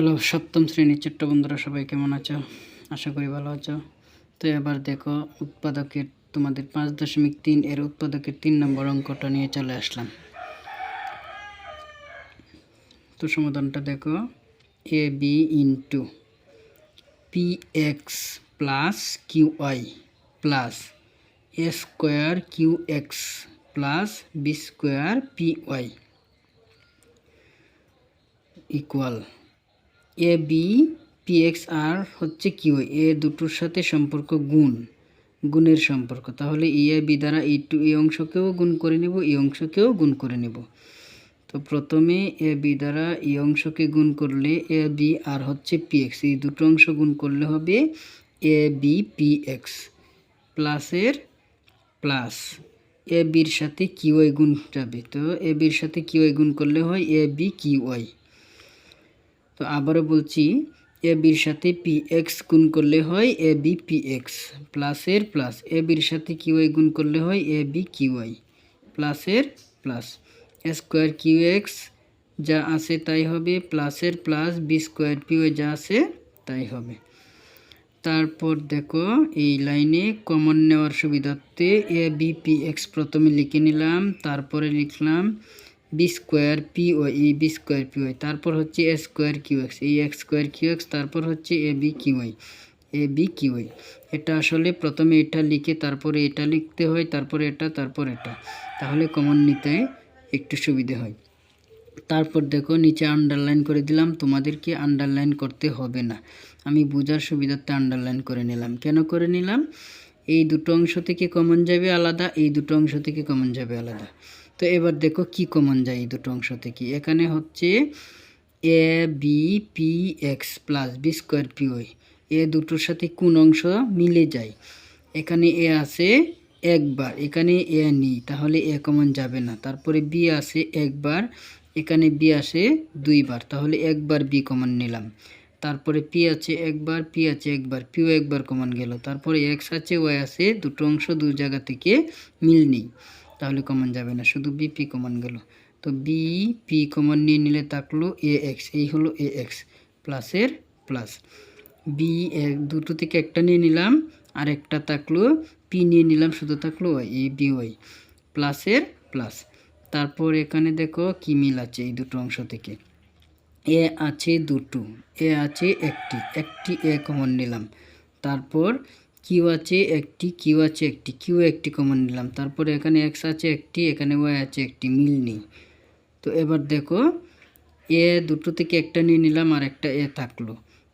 Hello, সপ্তম শ্রেণির ছোট্ট বন্ধুরা, সবাই কেমন আছো? আশা করি ভালো আছো। তো এবার দেখো, উৎপাদকের, তোমাদের পাঁচ দশমিক তিন, এর উৎপাদকের তিন নম্বর অঙ্কটা নিয়ে চলে আসলাম। তো সমাধানটা দেখো A B into P X plus Q Y plus A square Q X plus B square P Y equal A B P X আর হচ্ছে কিউ এ দুটোর সাথে সম্পর্ক গুণ, গুণের সম্পর্ক। তাহলে ই এ বি দ্বারা এই টু, এই অংশকেও গুণ করে নেব, এই অংশকেও গুণ করে নেব। তো প্রথমে এ বি দ্বারা এই অংশকে গুণ করলে এ বি আর হচ্ছে পি এক্স এই দুটো অংশ গুণ করলে হবে এ বি পি এক্স প্লাসের প্লাস এ বির সাথে কিউ ওয়াই গুণ যাবে। তো এ বির সাথে কিউ গুণ করলে হয় এ বি কিউ ওয়াই তো আবারও বলছি, এ বির সাথে পি এক্স গুণ করলে হয় এ বি পি এক্স প্লাসের প্লাস এ বির সাথে কিউ ওয়াই গুণ করলে হয় এ বি কিউ ওয়াই প্লাসের প্লাস স্কোয়ার কিউ এক্স যা আছে তাই হবে প্লাসের প্লাস বি স্কোয়ার ওয়াই যা আছে তাই হবে। তারপর দেখো, এই লাইনে কমন নেওয়ার সুবিধার্থে এ বি পি এক্স প্রথমে লিখে নিলাম, তারপরে লিখলাম বি স্কোয়ার পি ও ই বি স্কোয়ার পি ওয়াই তারপর হচ্ছে এ স্কোয়ার কিউ এক্স এই এক্স স্কোয়ার কিউ এক্স তারপর হচ্ছে A B Q Y A B Q Y এটা আসলে প্রথমে এটা লিখে তারপরে এটা লিখতে হয়, তারপরে এটা, তারপর এটা। তাহলে কমন নিতে একটু সুবিধে হয়। তারপর দেখো, নিচে আন্ডারলাইন করে দিলাম, তোমাদেরকে আন্ডারলাইন করতে হবে না। আমি বোঝার সুবিধার্থে আন্ডারলাইন করে নিলাম। কেন করে নিলাম? এই দুটো অংশ থেকে কমন যাবে আলাদা, এই দুটো অংশ থেকে কমন যাবে আলাদা। তো এবার দেখো কি কমন যায় এই দুটো অংশ থেকে। এখানে হচ্ছে A B P X plus B square P ওই এ দুটোর সাথে কোন অংশ মিলে যায়? এখানে এ আছে একবার, এখানে এ নেই, তাহলে এ কমন যাবে না। তারপরে বি আছে একবার, এখানে বি আসে দুইবার, তাহলে একবার বি কমন নিলাম। তারপরে পি আছে একবার পি আছে একবার পিও একবার কমন গেল। তারপরে এক্স আছে ওয়াই আছে, দুটো অংশ দু জায়গা থেকে মিল নেই। তাহলে কমন যাবে না, শুধু বিপি কমন গেল। তো বি পি কমন নিয়ে নিলে থাকল এ এক্স এই হলো এ এক্স প্লাসের প্লাস বি এক, দুটো থেকে একটা নিয়ে নিলাম, আর একটা থাকল পি নিয়ে নিলাম, শুধু থাকল এই বি ওয়াই প্লাসের প্লাস তারপর এখানে দেখো কি মিল আছে এই দুটো অংশ থেকে। এ আছে দুটো এ আছে একটি একটি এ কমন নিলাম। তারপর কিউ আছে, একটি কিউ আছে, একটি কিউ একটি কমন নিলাম। তারপরে এখানে এক্স আছে, একটি, এখানে ওয়াই আছে, একটি, মিল নেই। তো এবার দেখো এ দুটো থেকে একটা নিয়ে নিলাম আর একটা এ থাকল।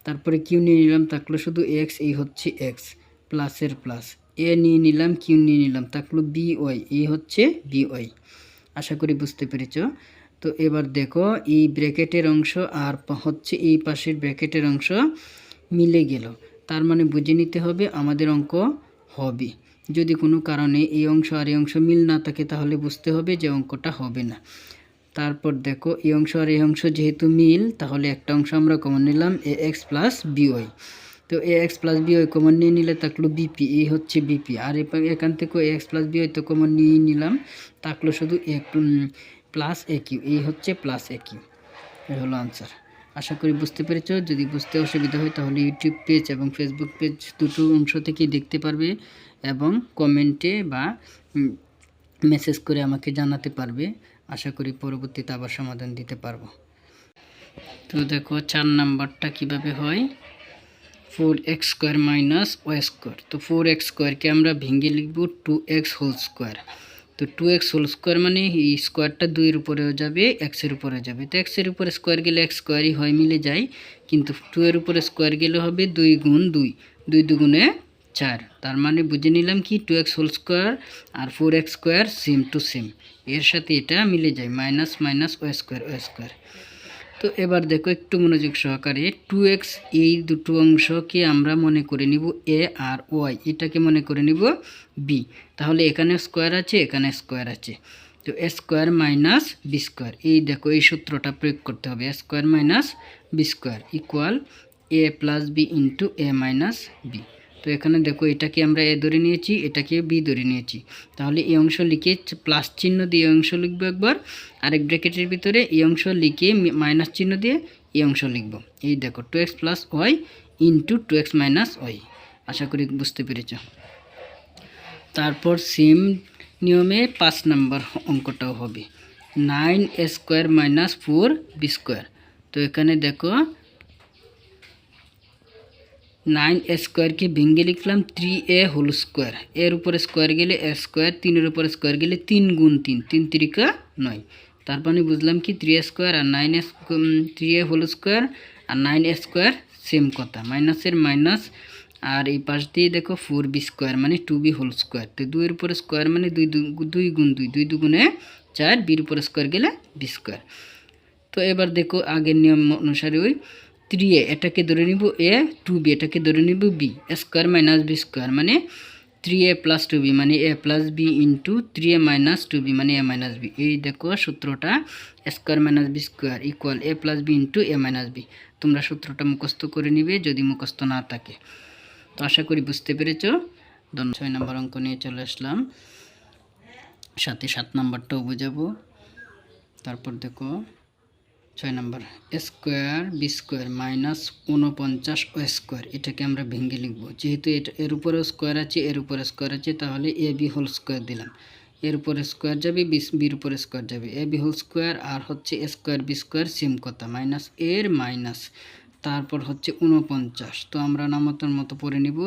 তারপরে কিউ নিয়ে নিলাম, থাকল শুধু এক্স এই হচ্ছে এক্স প্লাসের প্লাস এ নিয়ে নিলাম কিউ নিয়ে নিলাম, থাকল বি ওয়াই এই হচ্ছে বি ওয়াই আশা করি বুঝতে পেরেছ? তো এবার দেখো, এই ব্র্যাকেটের অংশ আর হচ্ছে এই পাশের ব্র্যাকেটের অংশ মিলে গেল। তার মানে বুঝে নিতে হবে আমাদের অঙ্ক হবে। যদি কোনো কারণে এই অংশ আর এই অংশ মিল না থাকে, তাহলে বুঝতে হবে যে অঙ্কটা হবে না। তারপর দেখো, এই অংশ আর এই অংশ যেহেতু মিল, তাহলে একটা অংশ আমরা কমন নিলাম এ এক্স প্লাস বিওয়াই তো A X plus B Y common নিয়ে নিলে থাকল বিপি এই হচ্ছে বিপি আর এখান থেকেও A X plus B Y তো কমন নিয়ে নিলাম, থাকল শুধু এ প্লাস এ কিউ এই হচ্ছে প্লাস এ কিউ। এই হলো আনসার আশা করি বুঝতে পেরেছ। যদি বুঝতে অসুবিধা হয় তাহলে ইউটিউব পেজ এবং ফেসবুক পেজ দুটো অংশ থেকেই দেখতে পারবে এবং কমেন্টে বা মেসেজ করে আমাকে জানাতে পারবে। আশা করি পরবর্তীতে আবার সমাধান দিতে পারব। তো দেখো, চার নাম্বারটা কীভাবে হয়? Four X square minus Y square তো ফোর এক্স স্কোয়ারকে আমরা ভেঙে লিখব টু এক্স হোল স্কোয়ার তো টু এক্স হোল স্কোয়ার মানে এই স্কোয়ারটা দুইয়ের উপরেও যাবে এক্সের উপরে যাবে। তো এক্সের উপরে স্কোয়ার গেলে এক্স স্কোয়ারই হয়, মিলে যায়। কিন্তু টু এর উপরে স্কোয়ার গেলে হবে দুই গুণ দুই দুই দুগুণে চার। তার মানে বুঝে নিলাম কি two X whole square R four X square same to same এর সাথে এটা মিলে যায় মাইনাস মাইনাস ও স্কোয়ার ও স্কোয়ার তো এবার দেখো একটু মনোযোগ সহকারে টু এক্স এই দুটো অংশকে আমরা মনে করে নিব এ আর ওয়াই এটাকে মনে করে নিব বি তাহলে এখানে স্কোয়ার আছে, এখানে স্কোয়ার আছে। তো A square minus B square এই দেখো এই সূত্রটা প্রয়োগ করতে হবে। A square minus B square equal A plus B into A minus B তো এখানে দেখো এটাকে আমরা এ ধরে নিয়েছি? এটাকে বি ধরে নিয়েছি? তাহলে এই অংশ লিখে প্লাস চিহ্ন দিয়ে অংশ লিখব একবার। আরেক ব্র্যাকেটের ভিতরে এই অংশ লিখে মাইনাস চিহ্ন দিয়ে এই অংশ লিখব। এই দেখো two X plus Y into two X minus Y আশা করি বুঝতে পেরেছ। তারপর সেম নিয়মে পাঁচ নাম্বার অঙ্কটাও হবে। Nine square minus four B square তো এখানে দেখো নাইন এ স্কোয়ারকে ভেঙে লিখলাম? Three A whole square. এর উপরে স্কোয়ার গেলে এ স্কোয়ার, তিনের উপরে স্কোয়ার গেলে তিন গুণ তিন তিন তিরিকা নয়। তারপর আমি বুঝলাম কি three A square R nine as three A whole square R nine A square same কথা, মাইনাসের মাইনাস। আর এই পাশ দিয়ে দেখো ফোর বি স্কোয়ার মানে টু বি হোল স্কোয়ার। তো দুইয়ের উপরে স্কোয়ার মানে দুই দুই গুণ দুই দুই দুগুণে চার, বির উপরে স্কোয়ার গেলে বি স্কোয়ার। তো এবার দেখো আগের নিয়ম অনুসারে ওই থ্রি এ এটাকে ধরে নিব এ টু বি এটাকে ধরে নিব B square minus B square মানে three A plus two B মানে A plus B into three A minus two B মানে এ মাইনাস বি এই দেখো সূত্রটা square minus B square equal A plus B into A minus B তোমরা সূত্রটা মুখস্থ করে নিবে যদি মুখস্থ না থাকে। তো আশা করি বুঝতে পেরেছ? ধন্য- ছয় নম্বর অঙ্ক নিয়ে চলে আসলাম। সাথে সাত নম্বরটাও বোঝাবো। তারপর দেখো ছয় নম্বর, স্কোয়ার, বি স্কোয়ার মাইনাস উনপঞ্চাশ ও স্কোয়ার, এটাকে আমরা ভেঙে লিখব। যেহেতু এটা, এর উপরে স্কোয়ার আছে, এর উপরে স্কোয়ার আছে, তাহলে এ বি হোল স্কোয়ার দিলাম। এর উপরে স্কোয়ার যাবে বিস বির উপরে স্কোয়ার যাবে। এ বি হোল স্কোয়ার আর হচ্ছে স্কোয়ার, বি স্কোয়ার, সেম কথা, মাইনাস এর মাইনাস। তারপর হচ্ছে উনপঞ্চাশ তো আমরা নামতার মতো পড়ে নিব।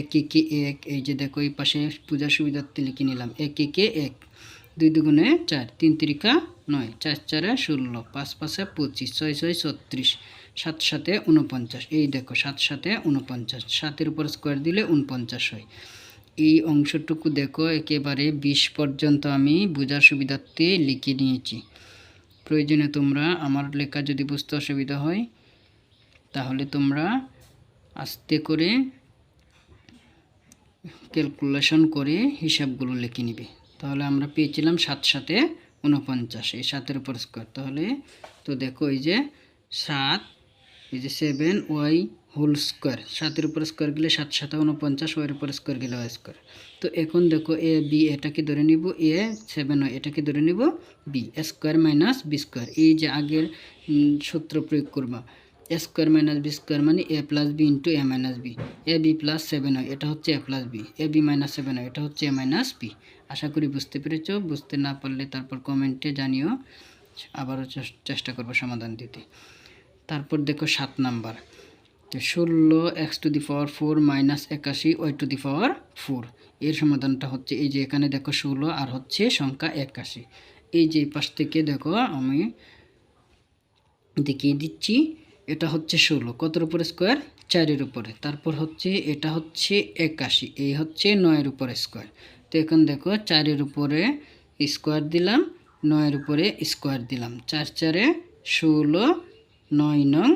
এক একে এক, এই যে দেখো এই পাশে পূজার সুবিধার্থে লিখে নিলাম। এক একে এক। দুই দুগুণে চার, তিন তিরিকা নয়, চার চারে ষোলো, পাঁচ পাঁচে পঁচিশ, ছয় ছয় ছত্রিশ, সাত সাথে উনপঞ্চাশ এই দেখো, সাত সাথে উনপঞ্চাশ সাতের উপর স্কোয়ার দিলে উনপঞ্চাশ হয়। এই অংশটুকু দেখো, একেবারে বিশ পর্যন্ত আমি বোঝার সুবিধার্থে লিখে নিয়েছি। প্রয়োজনে তোমরা আমার লেখা যদি বুঝতে অসুবিধা হয়, তাহলে তোমরা আস্তে করে ক্যালকুলেশন করে হিসাবগুলো লিখে নিবে। তাহলে আমরা পেয়েছিলাম সাত সাথে উনপঞ্চাশ, এই সাতের উপর স্কোয়ার তাহলে তো দেখো এই যে সাত, এই যে সেভেন ওয়াই হোল স্কোয়ার সাতের উপর স্কোয়ার গেলে সাত সাথে উনপঞ্চাশ ওয়ের উপর স্কোয়ার গেলে ওয়াই স্কোয়ার তো এখন দেখো এ বি এটাকে ধরে নিব এ সেভেন ওয়াই এটাকে ধরে নিব B square minus B square এই যে আগের সূত্র প্রয়োগ করবা। A square minus B square মানে A plus B into A minus B A B plus seven হয় এটা হচ্ছে A plus B A B minus seven হয় এটা হচ্ছে এ মাইনাস বি আশা করি বুঝতে পেরেছ। বুঝতে না পারলে তারপর কমেন্টে জানিও। আবারও চেষ্টা করব সমাধান দিতে। তারপর দেখো সাত নাম্বার। তো ষোলো, X to the power four minus একাশি, Y to the power four. এর সমাধানটা হচ্ছে এই যে এখানে দেখো ষোলো আর হচ্ছে সংখ্যা একাশি। এই যে পাশ থেকে দেখো আমি দেখিয়ে দিচ্ছি, এটা হচ্ছে ষোলো। কতর উপরে স্কোয়ার? চারের উপরে। তারপর হচ্ছে এটা হচ্ছে একাশি, এই হচ্ছে নয়ের উপরে স্কোয়ার। তো এখন দেখো চারের উপরে স্কোয়ার দিলাম, নয়ের উপরে স্কোয়ার দিলাম। চার চারে ষোলো, নয় নং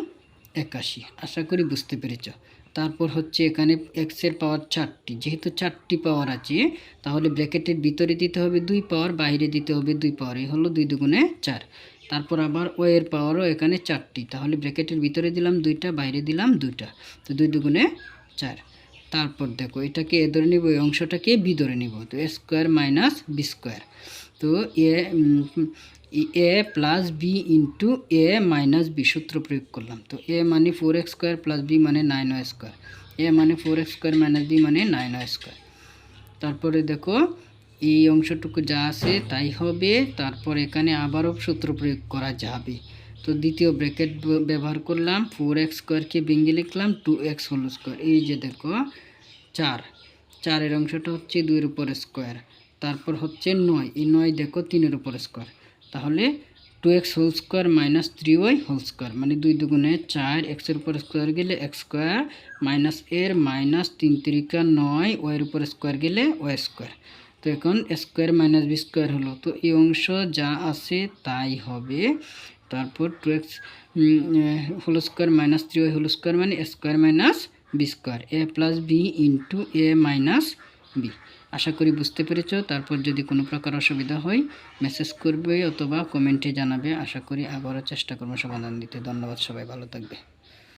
একাশি। আশা করি বুঝতে পেরেছ। তারপর হচ্ছে এখানে এক্সের পাওয়ার চারটি। যেহেতু চারটি পাওয়ার আছে, তাহলে ব্র্যাকেটের ভিতরে দিতে হবে দুই পাওয়ার, বাইরে দিতে হবে দুই পাওয়ার। এই হলো দুই দুগুণে চার। তারপর আবার ও এর পাওয়ারও এখানে চারটি। তাহলে ব্র্যাকেটের ভিতরে দিলাম দুইটা, বাইরে দিলাম দুইটা। তো দুই দুগুণে চার। তারপর দেখো, এটাকে এ ধরে নিব, এই অংশটাকে বি ধরে নিব, তো A square minus B square তো A A plus B into A minus B সূত্র প্রয়োগ করলাম, তো এ মানে four X square plus B মানে নাইন ওয়াই স্কোয়ার এ মানে four X square minus B মানে নাইন ওয়াই স্কোয়ার তারপরে দেখো, এই অংশটুকু যা আছে তাই হবে, তারপর এখানে আবারও সূত্র প্রয়োগ করা যাবে। তো দ্বিতীয় ব্র্যাকেট ব্যবহার করলাম ফোর এক্স স্কোয়ারকে ভেঙে লিখলাম টু এক্স হোল স্কোয়ার এই যে দেখো, চার। চারের অংশটা হচ্ছে দুইয়ের উপর স্কোয়ার তারপর হচ্ছে নয়। এই নয় দেখো তিনের উপর স্কোয়ার তাহলে two X whole square minus three Y whole square মানে দুই দুগুণে চার এক্সের উপর স্কোয়ার গেলে এক্স স্কোয়ার মাইনাস এর মাইনাস তিন তিরিকা নয় ওয়ের উপর স্কোয়ার গেলে ওয়াই স্কোয়ার তো এখন স্কোয়ার মাইনাস বি স্কোয়ার হলো। তো এই অংশ যা আছে তাই হবে তারপর two X whole square minus three Y whole square মানে square minus B square, A plus B into A minus B. আশা করি বুঝতে পেরেছ, তারপর যদি কোনো প্রকার অসুবিধা হয় মেসেজ করবে অথবা কমেন্টে জানাবে, আশা করি আবারও চেষ্টা করব সমাধান দিতে। ধন্যবাদ সবাই, ভালো থাকবে।